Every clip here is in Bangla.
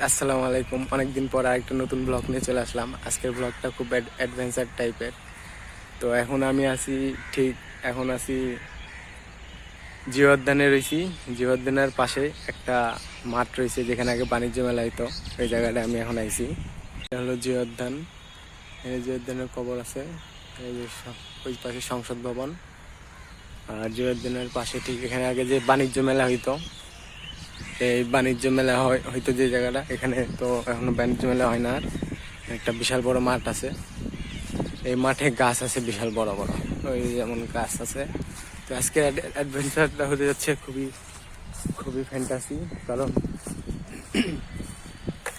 আসসালামু আলাইকুম। অনেকদিন পর আরেকটা নতুন ব্লগ নিয়ে চলে আসলাম। আজকের ব্লগটা খুব অ্যাডভেঞ্চার টাইপের তো এখন আমি আছি ঠিক, এখন আছি জিওদ্দানে রয়েছি জিওদ্দানের পাশে একটা মাঠ রয়েছে যেখানে আগে বাণিজ্য মেলা হইতো। ওই জায়গাটা আমি এখন আইছি। এটা হলো জিওদ্দান এই জিওদ্দানের কবর আছে। এই যে ওই পাশে সংসদ ভবন। আর জিওদ্দানের পাশে ঠিক এখানে আগে যে বাণিজ্য মেলা হইতো এই বাণিজ্য মেলা হয়, হয়তো যে জায়গাটা, এখানে তো এখনও বাণিজ্য মেলা হয় না আর। একটা বিশাল বড় মাঠ আছে। এই মাঠে গাছ আছে, বিশাল বড় বড়। ওই যেমন গাছ আছে। তো আজকে অ্যাডভেঞ্চারটা হতে যাচ্ছে খুবই খুবই ফ্যান্টাসি কারণ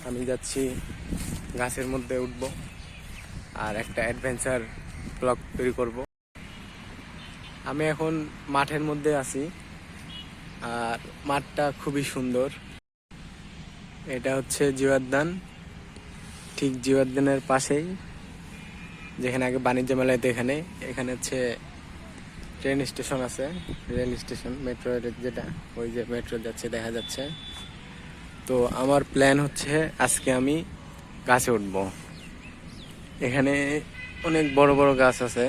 আমি যাচ্ছি গাছের মধ্যে উঠব আর একটা অ্যাডভেঞ্চার ব্লগ তৈরি করব। আমি এখন মাঠের মধ্যে আছি। আর মাঠটা খুবই সুন্দর। এটা হচ্ছে জিওয়াদ্দান ঠিক জিওয়াদ্দানের পাশেই, যেখানে আগে বাণিজ্য মেলা হতো এখানে এখানে হচ্ছে ট্রেন স্টেশন আছে রেল স্টেশন মেট্রো যেটা, ওই যে মেট্রো যাচ্ছে, দেখা যাচ্ছে। তো আমার প্ল্যান হচ্ছে আজকে আমি গাছে উঠবো। এখানে অনেক বড় বড় গাছ আছে,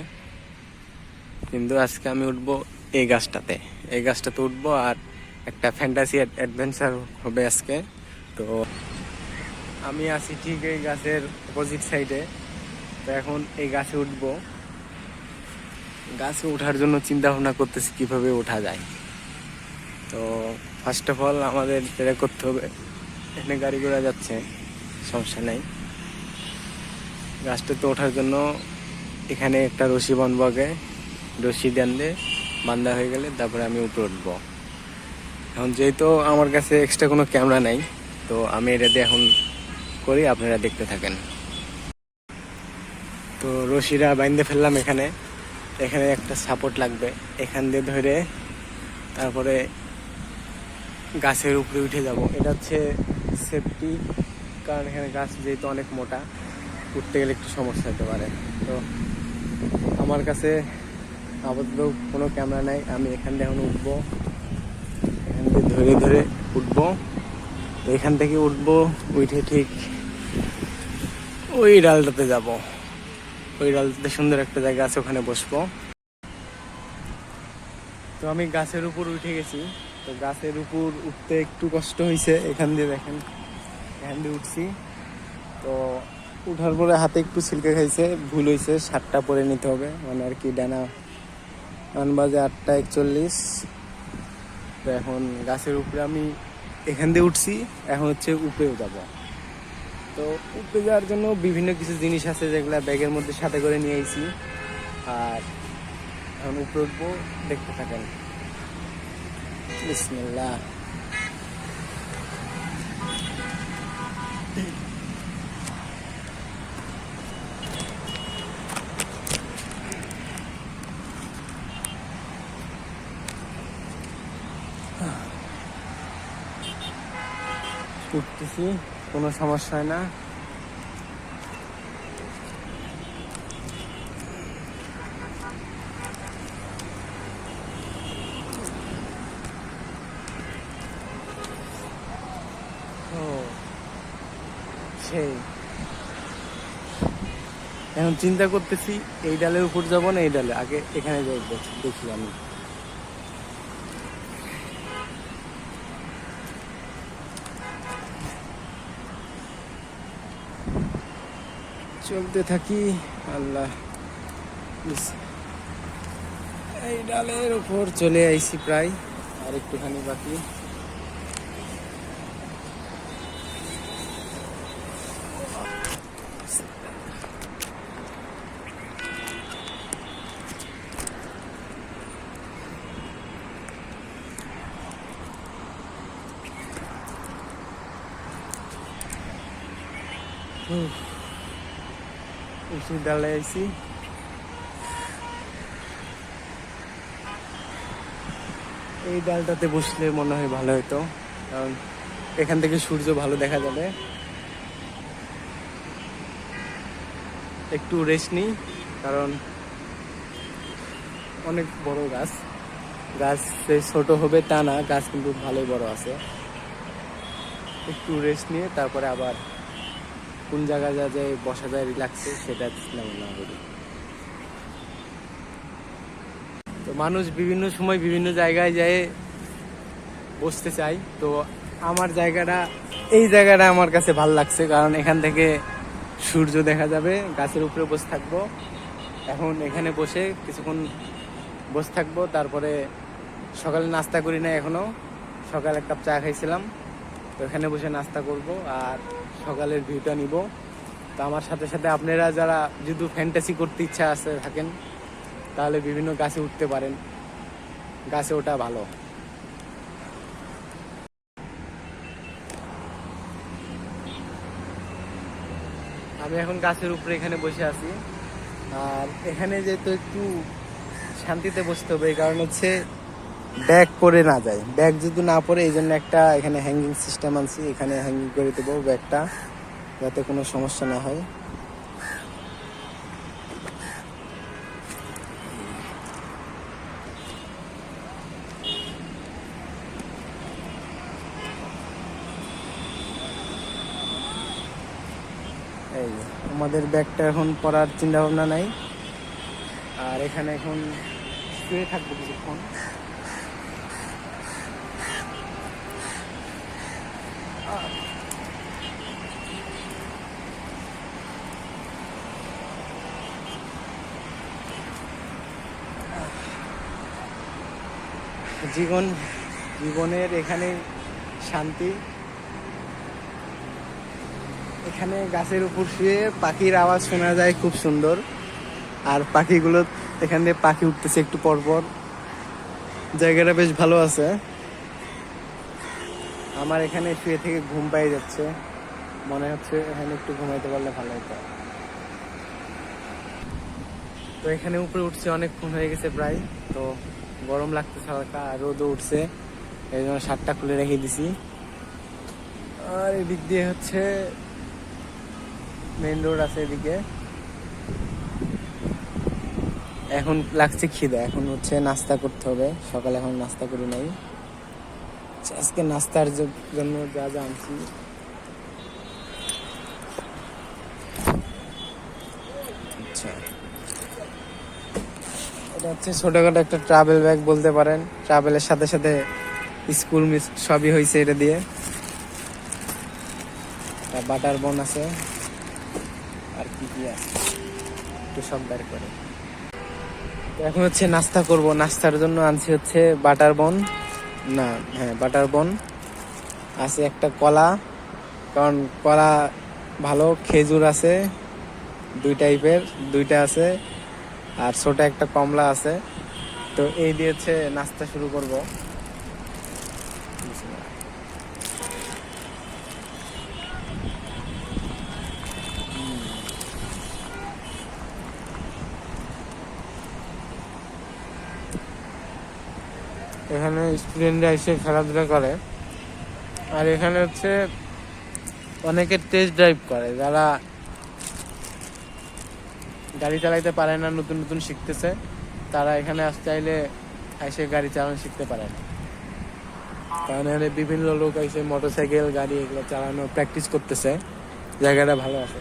কিন্তু আজকে আমি উঠবো এই গাছটাতে। এই গাছটাতে উঠবো আর একটা ফ্যান্টাসি অ্যাডভেঞ্চার হবে আজকে। তো আমি আছি ঠিক এই গাছের অপোজিট সাইডে তো এখন এই গাছে উঠবো। গাছে ওঠার জন্য চিন্তা ভাবনা করতেছি কীভাবে ওঠা যায়। তো ফার্স্ট অফ অল আমাদের যেটা করতে হবে। এখানে গাড়ি ঘোড়া যাচ্ছে, সমস্যা নেই। গাছটাতে ওঠার জন্য এখানে একটা রশি বানবো আগে। রশি ডান্ডে বান্ধা হয়ে গেলে তারপরে আমি উপরে উঠবো। এখন যেহেতু আমার কাছে এক্সট্রা কোনো ক্যামেরা নাই, তো আমি এটা দিয়ে এখন করি, আপনারা দেখতে থাকেন। তো রশিরা বাইন্ধে ফেললাম এখানে। এখানে একটা সাপোর্ট লাগবে। এখান দিয়ে ধরে তারপরে গাছের উপরে উঠে যাব। এটা হচ্ছে সেফটি কারণ এখানে গাছ যেহেতু অনেক মোটা, উঠতে গেলে একটু সমস্যা হতে পারে। তো আমার কাছে আপাতত কোনো ক্যামেরা নাই। আমি এখান দিয়ে এখন উঠবো। দিয়ে ধরে ধরে উঠবো। তো এখান থেকে উঠবো, উঠে ঠিক ওই ডালটাতে যাব। ওই ডালটাতে সুন্দর একটা জায়গা আছে, ওখানে বসবো। তো আমি গাছের উপর উঠে গেছি। তো গাছের উপর উঠতে একটু কষ্ট হয়েছে এখান দিয়ে দেখেন। এখান দিয়ে উঠছি। তো উঠার পরে হাতে একটু ছিলকে খাইছে, ভুল হয়েছে সাতটা পরে নিতে হবে। মানে আর কি ডানা বাজে আটটা একচল্লিশ। তো এখন গাছের উপরে আমি এখান দিয়ে উঠছি, এখন হচ্ছে উপরেও যাব। তো উপরে যাওয়ার জন্য বিভিন্ন কিছু জিনিস আছে যেগুলো ব্যাগের মধ্যে সাথে করে নিয়ে আইছি। আর এখন উপরে উঠবো, দেখতে থাকেন। বিসমিল্লাহ। উঠতেছি কোনো সমস্যা হয় না। সেই। এখন চিন্তা করতেছি, এই ডালের উপর যাব না, এই ডালে। আগে এখানে যাই, দেখি আমি। চলতে থাকি আল্লাহ। এই ডালের উপর চলে আইছি প্রায় আর একটুখানি বাকি। ডালে আইছি এই ডালটাতে বসলে মনে হয় ভালো হতো, কারণ এখান থেকে সূর্য ভালো দেখা যাবে। একটু রেস্ট নিই, কারণ অনেক বড় গাছ। গাছ যে ছোট হবে তা না, গাছ কিন্তু ভালোই বড় আছে। একটু রেস্ট নিয়ে, তারপরে আবার কোন জায়গায় যা যায় বসা যায় রিল্যাক্সে সেটা ভাবনা করি তো মানুষ বিভিন্ন সময় বিভিন্ন জায়গায় যায় বসতে চাই তো আমার জায়গাটা, এই জায়গাটা আমার কাছে ভালো লাগছে, কারণ এখান থেকে সূর্য দেখা যাবে, গাছের উপরে বসে থাকব। এখন এখানে বসে কিছুক্ষণ বসে থাকব, তারপরে সকালে নাস্তা করি না এখনও সকালে এক কাপ চা খাইছিলাম, তো এখানে বসে নাস্তা করব, আর সকালের ভিউটা নিব। তো আমার সাথে সাথে আপনারা যারা যদি ফ্যান্টাসি করতে ইচ্ছা আছে থাকেন, তাহলে বিভিন্ন গাছে উঠতে পারেন। গাছে ওটা ভালো। আমি এখন গাছের উপরে এখানে বসে আছি। আর এখানে যেহেতু একটু শান্তিতে বসতে হবে, এই কারণ হচ্ছে ব্যাগ পরে না যায়। ব্যাগ যদি না পরে এই জন্য একটা এখানে হ্যাঙ্গিং সিস্টেম আনছি। এখানে হ্যাঙ্গিং করে দেবো ব্যাগটা, যাতে কোনো সমস্যা না হয়। এই আমাদের ব্যাগটা এখন পরার চিন্তা ভাবনা নাই। আর এখানে এখন শুয়ে থাকব কিছুক্ষণ। জীবন, জীবনের এখানে শান্তি। এখানে গাছের উপর শুয়ে পাখির আওয়াজ শোনা যায় খুব সুন্দর। আর পাখিগুলো এখান দিয়ে পাখি উঠতেছে একটু পর পর জায়গাটা বেশ ভালো আছে। আমার এখানে শুয়ে থেকে ঘুম পাই যাচ্ছে। মনে হচ্ছে এখানে একটু ঘুমাইতে পারলে ভালো হতো তো এখানে উপরে উঠছে, অনেকক্ষণ হয়ে গেছে প্রায়। তো গরম লাগতেছে হালকা, আর রোদও উঠছে। এই জন্য শার্টটা খুলে রেখে দিছি। আর এদিক দিয়ে হচ্ছে মেইন রোড আছে এদিকে। এখন লাগছে খিদে, এখন হচ্ছে নাস্তা করতে হবে। সকালে এখন নাস্তা করি নাই। আজকে নাস্তার জন্য যা যা আনছি। আচ্ছা। এটা হচ্ছে ছোটখাটো একটা ট্রাভেল ব্যাগ বলতে পারেন। ট্রাভেলের সাথে সাথে স্কুল মিস সবই হয়েছে এটা দিয়ে। বাটার বন আছে। আর কি কি আছে? একটু সব বের করে। এখন হচ্ছে নাস্তা করব। নাস্তার জন্য আনছি হচ্ছে বাটার বন না হ্যাঁ বাটার বন। আছে একটা কলা, কারণ কলা ভালো, খেজুর আছে, দুই টাইপের, দুইটা আছে, আর ছোট একটা কমলা আছে। তো এই দিয়েছে নাস্তা শুরু করব। এখানে স্টুডেন্টরা এসে খেলাধুলা করে। আর এখানে হচ্ছে অনেকে টেস্ট ড্রাইভ করে, যারা গাড়ি চালাইতে পারে না, নতুন নতুন শিখতেছে, তারা এখানে আসতে চাইলে এসে গাড়ি চালানো শিখতে পারে। না কারণ এখানে বিভিন্ন লোক এসে মোটরসাইকেল গাড়ি এগুলো চালানো প্র্যাকটিস করতেছে। জায়গাটা ভালো আছে।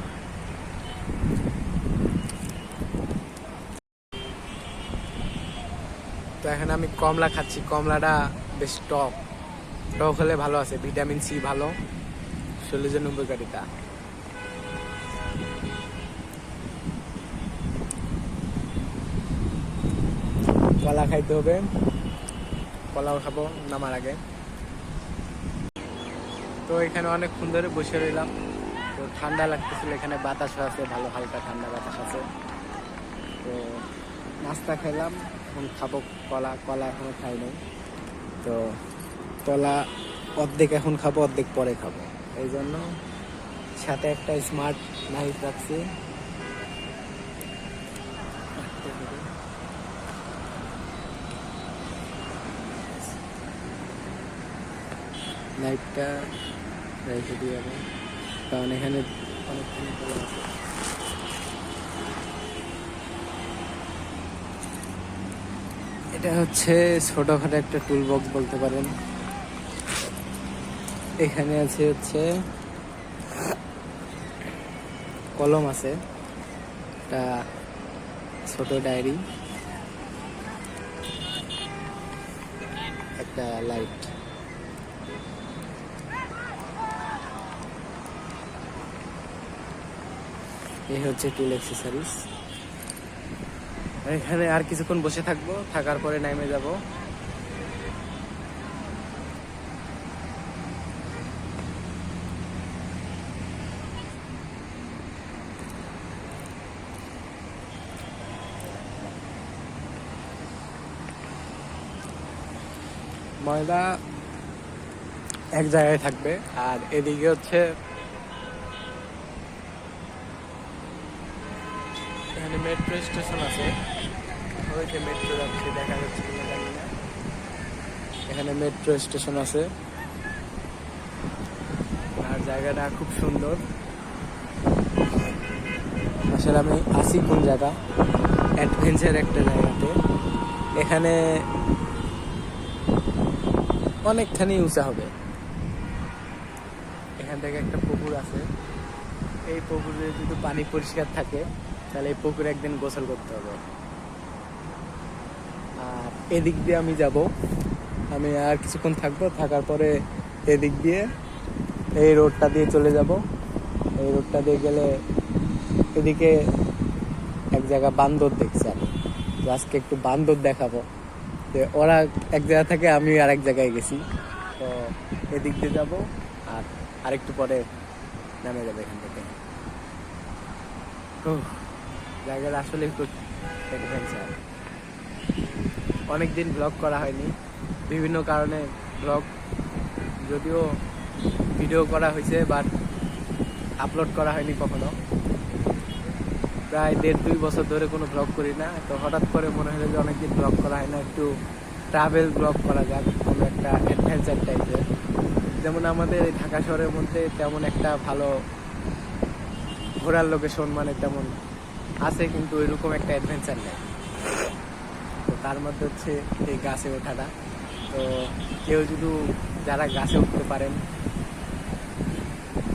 এখন আমি কমলা খাচ্ছি। কমলাটা বেশ টক। টক হলে ভালো আছে। ভিটামিন সি ভালো। শরীরের জন্য উপকারিতা কলা খাইতে হবে। কলাও খাব নামার আগে। তো এখানে অনেকক্ষণ ধরে বসে রইলাম। তো ঠান্ডা লাগতেছিল। এখানে বাতাস আছে, ভালো হালকা ঠান্ডা বাতাস আছে। তো নাস্তা খেলাম এখন খাব, কলা কলা এখনও খাই নাই। তো কলা অর্ধেক এখন খাব, অর্ধেক পরে খাব। এই জন্য সাথে একটা স্মার্ট নাইফ রাখছি। নাইফটা রেখে দিয়ে যাব কারণ এখানে অনেকক্ষণ আছে। এটা হচ্ছে ছোটখাটো একটা টুল বক্স বলতে পারেন। এখানে আছে হচ্ছে কলম আছে, একটা ছোট ডায়েরি, একটা লাইট এই হচ্ছে টুল অ্যাক্সেসরিজ এখানে আর কিছুক্ষণ বসে থাকব, থাকার পরে নেমে যাব। ময়লা এক জায়গায় থাকবে, আর এদিকে হচ্ছে এখানে মেট্রো স্টেশন আছে। এখানে মেট্রো স্টেশন আছে। আর জায়গাটা খুব সুন্দর। আসলে আমি আসি কোন জায়গা? অ্যাডভেঞ্চার একটা জায়গাতে। এখানে অনেকখানি উঁচা হবে। এখান থেকে একটা পুকুর আছে। এই পুকুরে যদি পানি পরিষ্কার থাকে, তাহলে এই পুকুরে একদিন গোসল করতে হবে। এদিক দিয়ে আমি যাব। আমি আর কিছুক্ষণ থাকব, থাকার পরে এদিক দিয়ে এই রোডটা দিয়ে চলে যাব। এই রোডটা দিয়ে গেলে এদিকে এক জায়গা বান্দর দেখছি আমি। আজকে একটু বান্দর দেখাবো। যে ওরা এক জায়গা থেকে আমি আর এক জায়গায় গেছি। তো এদিক দিয়ে যাব আর আরেকটু পরে নামে যাবে এখান থেকে। জায়গাটা আসলে একটু অ্যাডভেঞ্চার অনেকদিন ব্লগ করা হয়নি। বিভিন্ন কারণে ব্লগ যদিও ভিডিও করা হয়েছে বাট আপলোড করা হয়নি কখনো। প্রায় দেড় দুই বছর ধরে কোনো ব্লগ করি না, তো হঠাৎ করে মনে হলো যে অনেকদিন ব্লগ করা হয় না, একটু ট্রাভেল ব্লগ করা যাক, কোনো একটা অ্যাডভেঞ্চার টাইপের যেমন আমাদের এই ঢাকা শহরের মধ্যে তেমন একটা ভালো ঘোরার লোকেশন মানে তেমন আছে, কিন্তু ওইরকম একটা অ্যাডভেঞ্চার নেই। তার মধ্যে হচ্ছে এই গাছে ওঠাটা। তো কেউ যদি যারা গাছে উঠতে পারেন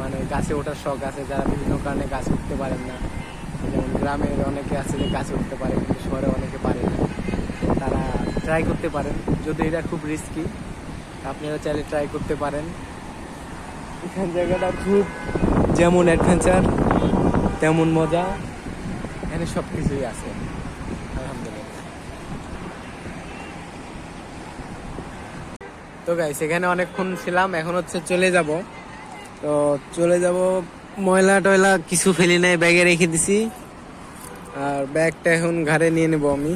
মানে গাছে ওঠার শখ আছে, যারা বিভিন্ন কারণে গাছে উঠতে পারেন না, যেমন গ্রামের অনেকে আছে যে গাছে উঠতে পারে, কিন্তু শহরে অনেকে পারে না, তারা ট্রাই করতে পারেন। যদি এটা খুব রিস্কি আপনারা চাইলে ট্রাই করতে পারেন। এখান জায়গাটা খুব যেমন অ্যাডভেঞ্চার তেমন মজা, এখানে সব কিছুই আছে। তো গাই সেখানে অনেকক্ষণ ছিলাম, এখন হচ্ছে চলে যাব। তো চলে যাব, ময়লা টয়লা কিছু ফেলি নাই, ব্যাগে রেখে দিছি। আর ব্যাগটা এখন ঘাড়ে নিয়ে নেব আমি।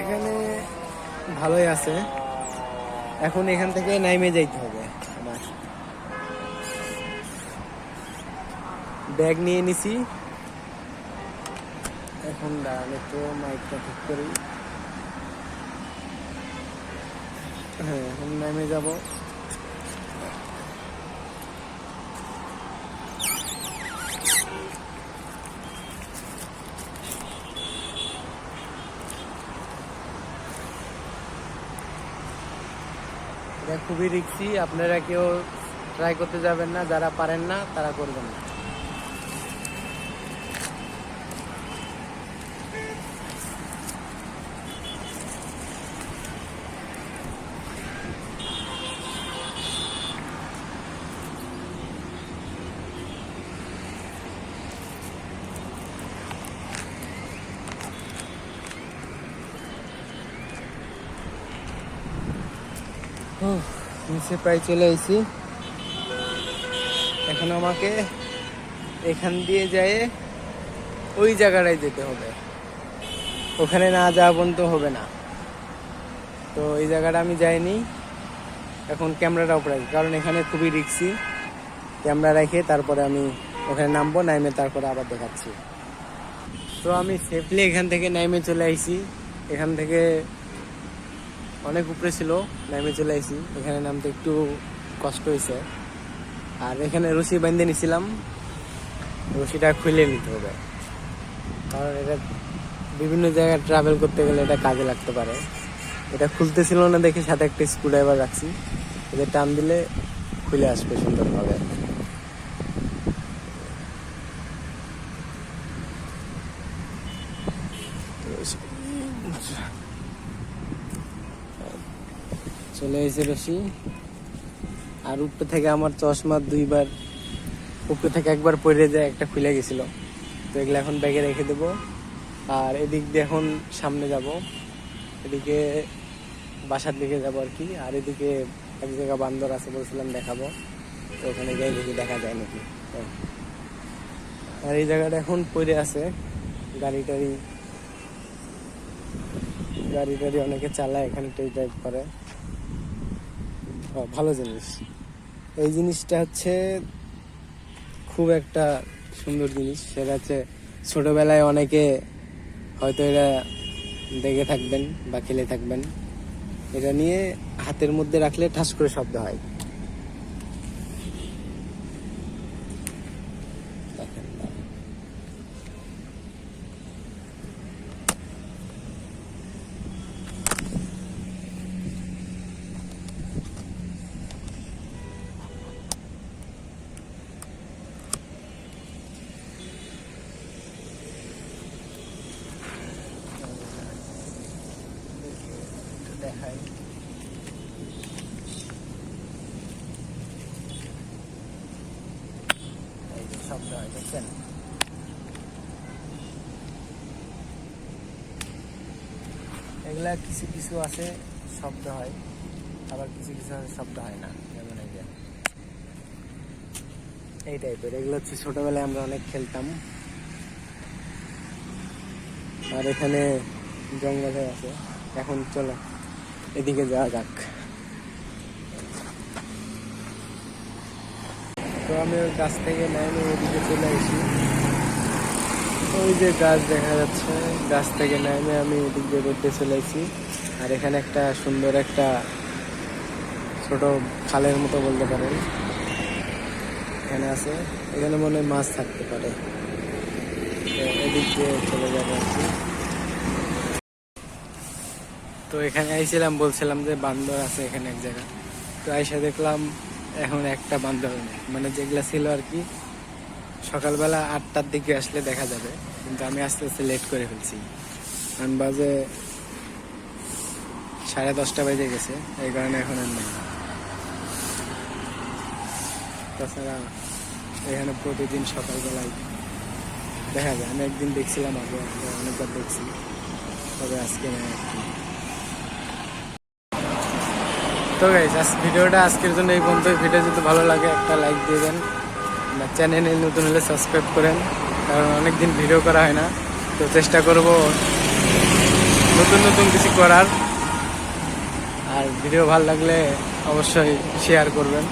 এখানে ভালোই আছে। এখন এখান থেকে নাইমে যাইতে হবে আমার ব্যাগ নিয়ে নিছি। এখন দাঁড়ান একটু মাইকটা ঠিক করি। হ্যাঁ এখন নেমে যাব। খুবই রিক্সি আপনারা কেউ ট্রাই করতে যাবেন না, যারা পারেন না, তারা করবেন না। নিচে প্রায় চলে এসেছি এখন আমাকে এখান দিয়ে যায় ওই জায়গাটায় যেতে হবে। ওখানে না যাওয়া পর্যন্ত হবে না। তো এই জায়গাটা আমি যাইনি। এখন ক্যামেরাটা উপরে কারণ এখানে খুবই রিক্সি। ক্যামেরা রেখে তারপরে আমি ওখানে নামবো, নাইমে তারপরে আবার দেখাচ্ছি। তো আমি সেফলি এখান থেকে নাইমে চলে আইছি। এখান থেকে অনেক উপরে ছিল নামে চলে আসি এখানে নামতে একটু কষ্ট হয়েছে আর এখানে রশি বাঁধে নিছিলাম। রশিটা খুলে নিতে হবে। কারণ এটা বিভিন্ন জায়গায় ট্রাভেল করতে গেলে এটা কাজে লাগতে পারে। এটা খুলতেছিল না দেখে সাথে একটা স্ক্রুড্রাইভার রাখছি। এদের টান দিলে খুলে আসবে সুন্দরভাবে। চলে এসে রশি আর উপরে থেকে আমার চশমা দুইবার, উপরে থেকে একবার পড়ে যায়, একটা খুলে গেছিল। তো এগুলো এখন ব্যাগে রেখে দেবো। আর এদিক দিয়ে এখন সামনে যাব। এদিকে বাসার দিকে যাব আর কি। আর এদিকে এক জায়গা বান্দর আছে বলছিলাম দেখাবো। তো ওখানে যাই দেখি, দেখা যায় নাকি। তো আর এই জায়গাটা এখন পড়ে আছে। গাড়ি টাড়ি গাড়ি টাড়ি অনেকে চালায়, এখানে টেস্ট ড্রাইভ করে। ভালো জিনিস। এই জিনিসটা হচ্ছে খুব একটা সুন্দর জিনিস। সেটা হচ্ছে ছোটোবেলায় অনেকে হয়তো এটা দেখে থাকবেন বা খেলে থাকবেন। এটা নিয়ে হাতের মধ্যে রাখলে ঠাস করে শব্দ হয় দেখেন, একটু দেখাই এই যে শব্দ হয় দেখছেন এগুলা কিছু কিছু আছে শব্দ হয়, আবার কিছু কিছু আছে শব্দ হয় না, যেমন এই যে। এই টাইপের এগুলো হচ্ছে ছোটবেলায় আমরা অনেক খেলতাম। আর এখানে জঙ্গলে আছে। এখন চলো, এদিকে যাওয়া যাক। তো আমি ওই গাছ থেকে নাইমে ওদিকে চলে আসি। ওই যে গাছ দেখা যাচ্ছে, গাছ থেকে নাইমে আমি ওদিক দিয়ে রোডে চলে আসি আর এখানে একটা সুন্দর একটা ছোট খালের মতো বলতে পারেন। এখানে আছে, এখানে মনে হয় মাছ থাকতে পারে। এদিক দিয়ে চলে যাব তো এখানে আইছিলাম, বলছিলাম যে বান্দর আছে এখানে এক জায়গা তো আইসা দেখলাম এখন একটা বান্দর নেই। মানে যেগুলা ছিল আর কি সকালবেলা আটটার দিকে আসলে দেখা যাবে, কিন্তু আমি আস্তে আস্তে লেট করে ফেলছি। কারণ বাজে সাড়ে দশটা বেজে গেছে, এই কারণে এখন আর নেই। তাছাড়া এখানে প্রতিদিন সকালবেলায় দেখা যায়, আমি একদিন দেখছিলাম আগে অনেকবার দেখছি, তবে আজকে নেই তো গাইজ আজ ভিডিওটা আজকের জন্য এই পর্যন্ত ভিডিও যদি ভালো লাগে একটা লাইক দিয়ে দেন। চ্যানেলে নতুন হলে সাবস্ক্রাইব করেন, কারণ অনেক দিন ভিডিও করা হয় না, তো চেষ্টা করব নতুন নতুন কিছু করার। আর ভিডিও ভালো লাগলে অবশ্যই শেয়ার করবেন।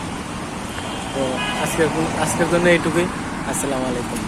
তো আজকের আজকের জন্য এইটুকুই। আসসালামু আলাইকুম।